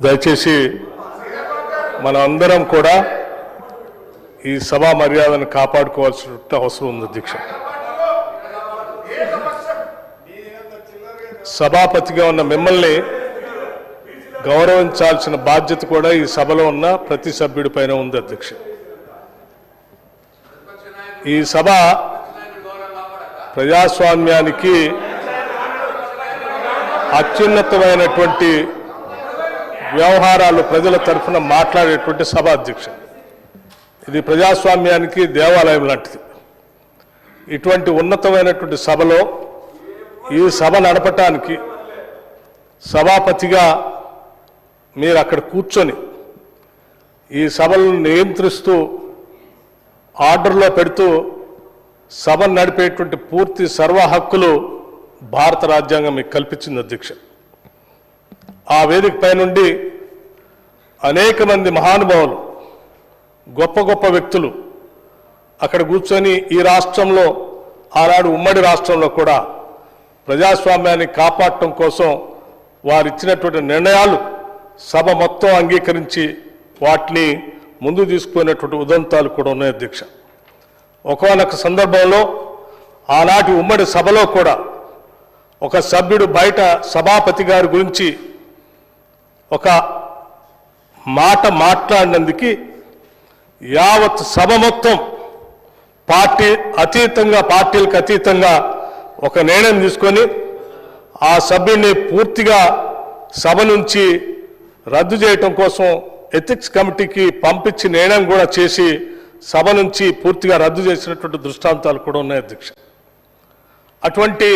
దయచేసి మన అందరం కూడా ఈ సభా మర్యాదను కాపాడుకోవాల్సిన అవసరం ఉంది అధ్యక్ష సభాపతిగా ఉన్న మిమ్మల్ని గౌరవించాల్సిన బాధ్యత కూడా ఈ సభలో ఉన్న ప్రతి సభ్యుడి పైన ఉంది అధ్యక్ష. ఈ సభ ప్రజాస్వామ్యానికి అత్యున్నతమైనటువంటి వ్యవహారాలు ప్రజల తరఫున మాట్లాడేటువంటి సభ అధ్యక్ష ఇది ప్రజాస్వామ్యానికి దేవాలయం లాంటిది. ఇటువంటి ఉన్నతమైనటువంటి సభలో ఈ సభ నడపటానికి సభాపతిగా మీరు అక్కడ కూర్చొని ఈ సభలను నియంత్రిస్తూ ఆర్డర్లో పెడుతూ సభను నడిపేటువంటి పూర్తి సర్వ హక్కులు భారత రాజ్యాంగం మీకు కల్పించింది అధ్యక్ష. ఆ వేదిక పైనుండి అనేక మంది మహానుభావులు గొప్ప గొప్ప వ్యక్తులు అక్కడ కూర్చొని ఈ రాష్ట్రంలో ఆనాడు ఉమ్మడి రాష్ట్రంలో కూడా ప్రజాస్వామ్యాన్ని కాపాడటం కోసం వారు ఇచ్చినటువంటి నిర్ణయాలు సభ మొత్తం అంగీకరించి వాటిని ముందు తీసుకునేటువంటి ఉదంతాలు కూడా ఉన్నాయి అధ్యక్ష. ఒకనొక సందర్భంలో ఆనాటి ఉమ్మడి సభలో కూడా ఒక సభ్యుడు బయట సభాపతి గారి గురించి ఒక మాట మాట్లాడినందుకు యావత్ సభ మొత్తం పార్టీ అతీతంగా పార్టీలకు అతీతంగా ఒక నిర్ణయం తీసుకొని ఆ సభ్యుడిని పూర్తిగా సభ నుంచి రద్దు చేయటం కోసం ఎథిక్స్ కమిటీకి పంపించి నిర్ణయం కూడా చేసి సభ నుంచి పూర్తిగా రద్దు చేసినటువంటి దృష్టాంతాలు కూడా ఉన్నాయి అధ్యక్ష. అటువంటి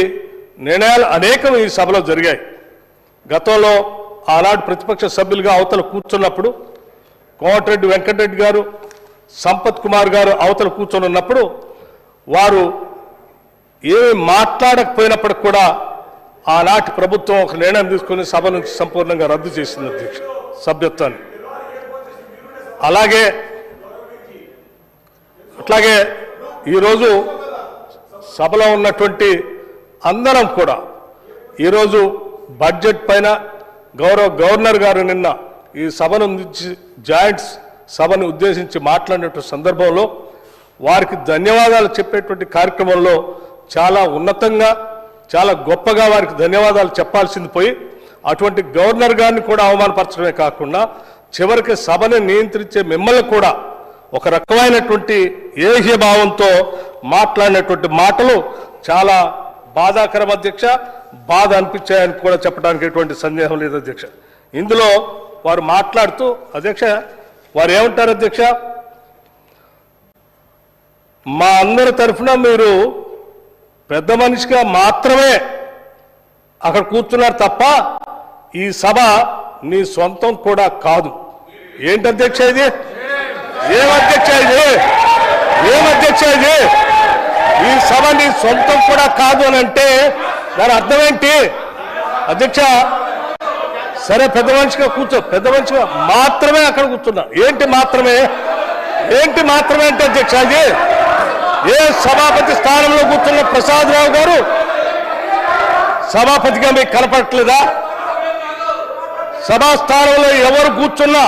నిర్ణయాలు అనేకం ఈ సభలో జరిగాయి. గతంలో ఆనాడు ప్రతిపక్ష సభ్యులుగా అవతల కూర్చున్నప్పుడు కోమటిరెడ్డి వెంకటరెడ్డి గారు సంపత్ కుమార్ గారు అవతల కూర్చొని ఉన్నప్పుడు వారు ఏమి మాట్లాడకపోయినప్పటికి కూడా ఆనాటి ప్రభుత్వం ఒక నిర్ణయం తీసుకుని సభ నుంచి సంపూర్ణంగా రద్దు చేసింది అధ్యక్ష సభ్యత్వాన్ని. అలాగే అట్లాగే ఈరోజు సభలో ఉన్నటువంటి అందరం కూడా ఈరోజు బడ్జెట్ పైన గౌరవ గవర్నర్ గారు నిన్న ఈ సభను జాయింట్స్ సభను ఉద్దేశించి మాట్లాడినటువంటి సందర్భంలో వారికి ధన్యవాదాలు చెప్పేటువంటి కార్యక్రమంలో చాలా ఉన్నతంగా చాలా గొప్పగా వారికి ధన్యవాదాలు చెప్పాల్సింది పోయి అటువంటి గవర్నర్ గారిని కూడా అవమానపరచడమే కాకుండా చివరికి సభను నియంత్రించే మిమ్మల్ని కూడా ఒక రకమైనటువంటి ఏహ్యభావంతో మాట్లాడినటువంటి మాటలు చాలా బాధాకరం. అధ్యక్ష బాధ అనిపించాయని కూడా చెప్పడానికి ఎటువంటి సందేహం లేదు అధ్యక్ష. ఇందులో వారు మాట్లాడుతూ అధ్యక్ష వారు ఏమంటారు అధ్యక్ష? మా అందరి తరఫున మీరు పెద్ద మనిషిగా మాత్రమే అక్కడ కూర్చున్నారు తప్ప ఈ సభ నీ సొంతం కూడా కాదు. ఏంటి అధ్యక్ష ఇది? ఏం అధ్యక్ష ఇది? ఏం అధ్యక్ష ఇది? ఈ సభ నీ సొంతం కూడా కాదు అని అంటే దాని అర్థం ఏంటి అధ్యక్ష సరే పెద్ద మనిషిగా కూర్చో. పెద్ద మనిషిగా మాత్రమే అక్కడ కూర్చున్నా. ఏంటి మాత్రమే? ఏంటి మాత్రమే అంటే అధ్యక్ష అది ఏ సభాపతి స్థానంలో కూర్చున్న ప్రసాద్ రావు గారు సభాపతిగా మీకు కనపడట్లేదా? సభా స్థానంలో ఎవరు కూర్చున్నా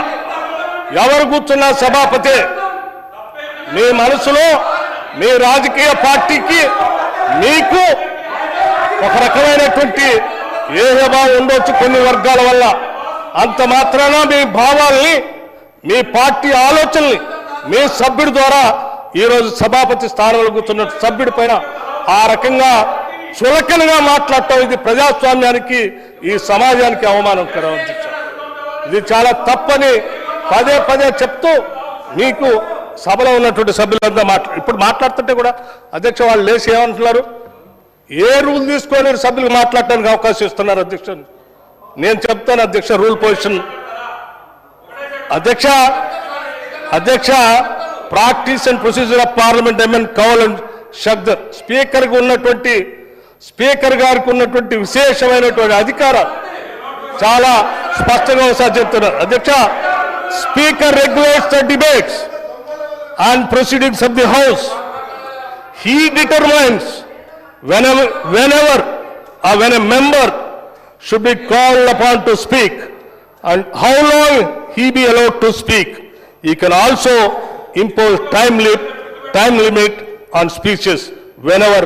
ఎవరు కూర్చున్నా సభాపతి? మీ మనసులో మీ రాజకీయ పార్టీకి మీకు ఒక రకమైనటువంటి ఏహభావం ఉండొచ్చు కొన్ని వర్గాల వల్ల. అంత మాత్రాన మీ భావాల్ని మీ పార్టీ ఆలోచనల్ని మీ సభ్యుడి ద్వారా ఈరోజు సభాపతి స్థానంలో కూర్చున్న సభ్యుడి పైన ఆ రకంగా చులకనగా మాట్లాడటం ఇది ప్రజాస్వామ్యానికి ఈ సమాజానికి అవమానకరం అధ్యక్ష ఇది చాలా తప్పని పదే పదే చెప్తూ మీకు సభలో ఉన్నటువంటి సభ్యులంతా మాట్లా ఇప్పుడు మాట్లాడుతుంటే కూడా అధ్యక్ష వాళ్ళు లేచి ఏమంటున్నారు? ఏ రూల్ తీసుకొని సభ్యులు మాట్లాడటానికి అవకాశం ఇస్తున్నారు అధ్యక్ష? నేను చెప్తాను అధ్యక్ష రూల్ పొజిషన్. అధ్యక్ష అధ్యక్ష practice and procedure of parliament M N Kaul and Shakdher స్పీకర్కి ఉన్నటువంటి స్పీకర్ గారికి ఉన్నటువంటి విశేషమైనటువంటి అధికారం చాలా స్పష్టంగా ఒకసారి చెప్తున్నారు అధ్యక్ష speaker regulates the debates and proceedings of the house. He determines whenever, whenever or when a member should be called upon to speak and how long he be allowed to speak. He can also impose time limit, time limit on speeches whenever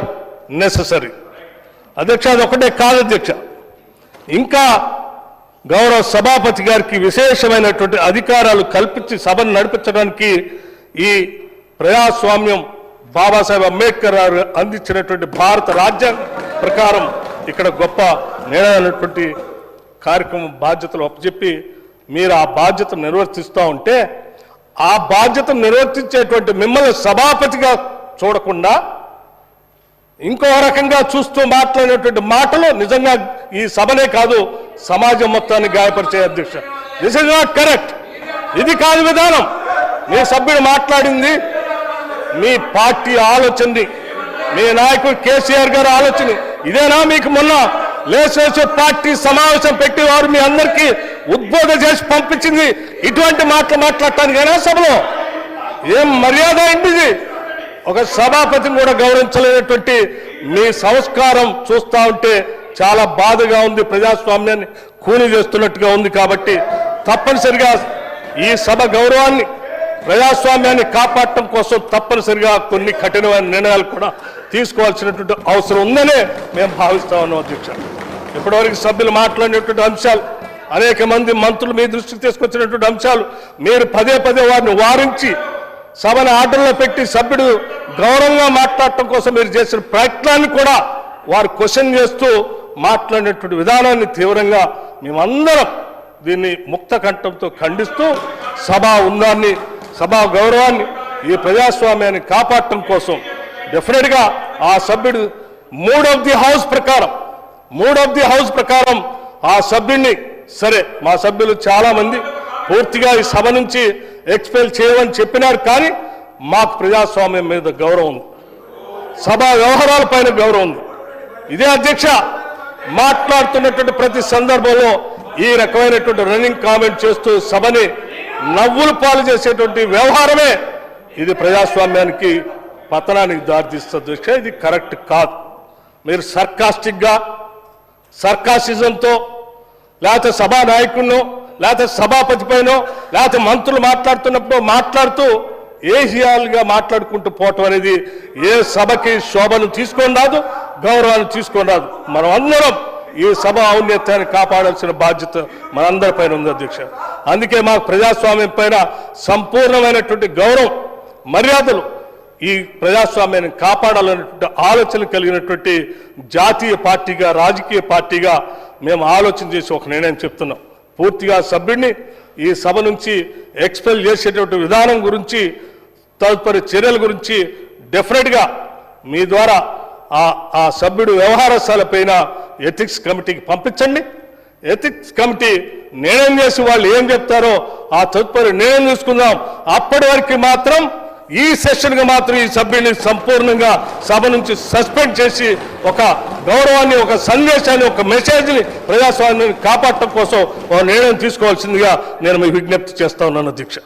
necessary. అధ్యక్ష అది ఒకటే కాదు అధ్యక్ష ఇంకా గౌరవ సభాపతి గారికి విశేషమైనటువంటి అధికారాలు కల్పించి సభను నడిపించడానికి ఈ ప్రజాస్వామ్యం బాబాసాహెబ్ అంబేద్కర్ గారు అందించినటువంటి భారత రాజ్యాంగ ప్రకారం ఇక్కడ గొప్ప నిర్ణయమైనటువంటి కార్యక్రమం బాధ్యతలు అప్పచెప్పి మీరు ఆ బాధ్యత నిర్వర్తిస్తూ ఉంటే ఆ బాధ్యత నిర్వర్తించేటువంటి మిమ్మల్ని సభాపతిగా చూడకుండా ఇంకో రకంగా చూస్తూ మాట్లాడేటువంటి మాటలు నిజంగా ఈ సభనే కాదు సమాజం మొత్తాన్ని గాయపరిచే అధ్యక్ష. దిస్ ఇస్ నాట్ కరెక్ట్ ఇది కాదు విధానం. మీ సభ్యుడు మాట్లాడింది మీ పార్టీ ఆలోచనది. మీ నాయకుడు కేసీఆర్ గారు ఆలోచన ఇదేనా మీకు మొన్న లేసేసే పార్టీ సమావేశం పెట్టి వారు మీ అందరికీ ఉద్బోధ చేసి పంపించింది? ఇటువంటి మాటలు మాట్లాడటానికైనా సభలో? ఏం మర్యాద అయింది ఒక సభాపతిని కూడా గౌరవించలేనటువంటి మీ సంస్కారం చూస్తా ఉంటే చాలా బాధగా ఉంది ప్రజాస్వామ్యాన్ని కూని చేస్తున్నట్టుగా ఉంది కాబట్టి తప్పనిసరిగా ఈ సభ గౌరవాన్ని ప్రజాస్వామ్యాన్ని కాపాడటం కోసం తప్పనిసరిగా కొన్ని కఠినమైన నిర్ణయాలు కూడా తీసుకోవాల్సినటువంటి అవసరం ఉందనే మేము భావిస్తా ఉన్నాం అధ్యక్ష. ఇప్పటివరకు సభ్యులు మాట్లాడినటువంటి అంశాలు అనేక మంది మంత్రులు మీ దృష్టికి తీసుకొచ్చినటువంటి అంశాలు మీరు పదే పదే వారిని వారించి సభను ఆర్డర్లో పెట్టి సభ్యుడు గౌరవంగా మాట్లాడటం కోసం మీరు చేసిన ప్రయత్నాన్ని కూడా వారు క్వశ్చన్ చేస్తూ మాట్లాడినటువంటి విధానాన్ని తీవ్రంగా మేమందరం దీన్ని ముక్త కంఠంతో ఖండిస్తూ సభా ఉందాన్ని సభా గౌరవాన్ని ఈ ప్రజాస్వామ్యాన్ని కాపాడటం కోసం డెఫినెట్గా ఆ సభ్యుడు మూడ్ ఆఫ్ ది హౌస్ ప్రకారం మూడ్ ఆఫ్ ది హౌస్ ప్రకారం ఆ సభ్యుడిని సరే మా సభ్యులు చాలామంది పూర్తిగా ఈ సభ నుంచి ఎక్స్పెల్ చేయమని చెప్పినారు కానీ మాకు ప్రజాస్వామ్యం మీద గౌరవం ఉంది. సభా వ్యవహారాల పైన గౌరవం ఉంది. ఇదే అధ్యక్ష మాట్లాడుతున్నటువంటి ప్రతి సందర్భంలో ఈ రకమైనటువంటి రన్నింగ్ కామెంట్ చేస్తూ సభని నవ్వులు పాలు చేసేటువంటి వ్యవహారమే ఇది ప్రజాస్వామ్యానికి పతనానికి దారితీస్తుంది అధ్యక్ష ఇది కరెక్ట్ కాదు. మీరు సర్కాస్టిక్గా సర్కాసిజంతో లేకపోతే సభా నాయకుడినో లేకపోతే సభాపతి పైనో లేకపోతే మంత్రులు మాట్లాడుతున్నప్పుడు మాట్లాడుతూ ఏషియాలుగా మాట్లాడుకుంటూ పోవటం అనేది ఏ సభకి శోభను తీసుకొని రాదు గౌరవాన్ని తీసుకొని రాదు. మనం అందరం ఈ సభ ఔన్నత్యాన్ని కాపాడాల్సిన బాధ్యత మనందరి పైన ఉంది అధ్యక్ష. అందుకే మాకు ప్రజాస్వామ్యం పైన సంపూర్ణమైనటువంటి గౌరవం మర్యాదలు ఈ ప్రజాస్వామ్యాన్ని కాపాడాలనేటువంటి ఆలోచన కలిగినటువంటి జాతీయ పార్టీగా రాజకీయ పార్టీగా మేము ఆలోచన చేసి ఒక నిర్ణయం చెప్తున్నాం. పూర్తిగా సభ్యుడిని ఈ సభ నుంచి ఎక్స్పెల్ చేసేటువంటి విధానం గురించి తదుపరి చర్యల గురించి డెఫినెట్గా మీ ద్వారా ఆ ఆ సభ్యుడు వ్యవహారశాలపైన ఎథిక్స్ కమిటీకి పంపించండి. ఎథిక్స్ కమిటీ నిర్ణయం చేసి వాళ్ళు ఏం చెప్తారో ఆ తదుపరి నిర్ణయం తీసుకుందాం. అప్పటి వరకు మాత్రం ఈ సెషన్కి మాత్రం ఈ సభ్యుని సంపూర్ణంగా సభ నుంచి సస్పెండ్ చేసి ఒక గౌరవాన్ని ఒక సందేశాన్ని ఒక మెసేజ్ని ప్రజాస్వామ్యాన్ని కాపాడటం కోసం ఒక నిర్ణయం తీసుకోవాల్సిందిగా నేను మీ విజ్ఞప్తి చేస్తా ఉన్నాను దీక్ష